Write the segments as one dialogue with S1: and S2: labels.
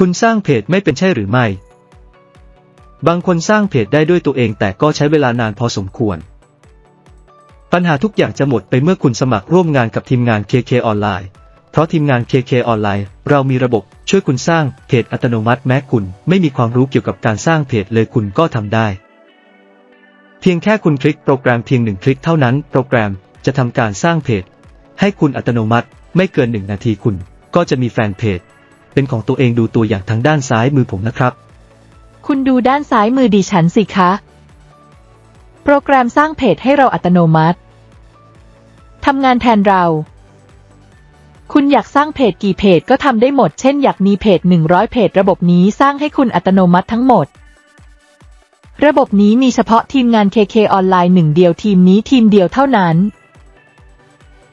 S1: คุณสร้างเพจไม่เป็นใช่หรือไม่ บางคนสร้างเพจได้ด้วยตัวเองแต่ก็ใช้เวลานานพอสมควร ปัญหาทุกอย่างจะหมดไปเมื่อคุณสมัครร่วมงานกับทีมงาน KK ออนไลน์ เพราะทีมงาน KK ออนไลน์ เรามีระบบช่วยคุณสร้างเพจอัตโนมัติแม้คุณ ไม่มีความรู้เกี่ยวกับการสร้างเพจเลยคุณก็ทำได้ เพียงแค่คุณคลิกโปรแกรมเพียงหนึ่งคลิกเท่านั้น โปรแกรมจะทำการสร้างเพจ ให้คุณอัตโนมัติไม่เกินหนึ่งนาทีคุณก็จะมีแฟนเพจ เป็นของตัวเองดูตัวอย่างทางด้านซ้ายมือผมนะครับ
S2: คุณดูด้านซ้ายมือดิฉันสิคะ โปรแกรมสร้างเพจให้เราอัตโนมัติทำงานแทนเรา คุณอยากสร้างเพจกี่เพจก็ทำได้หมด เช่นอยากมีเพจ 100 เพจ ระบบนี้สร้างให้คุณอัตโนมัติทั้งหมด ระบบนี้มีเฉพาะทีมงาน KK ออนไลน์หนึ่งเดียวทีมนี้ทีมเดียวเท่านั้น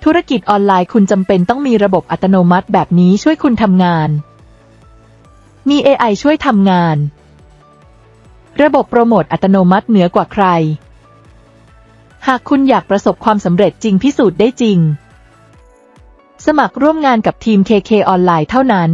S2: ธุรกิจออนไลน์คุณจำเป็นต้องมีระบบอัตโนมัติแบบนี้ช่วยคุณทำงาน มี AI ช่วยทำงาน ระบบโปรโมทอัตโนมัติเหนือกว่าใคร หากคุณอยากประสบความสำเร็จจริงพิสูจน์ได้จริง สมัครร่วมงานกับทีม KK ออนไลน์เท่านั้น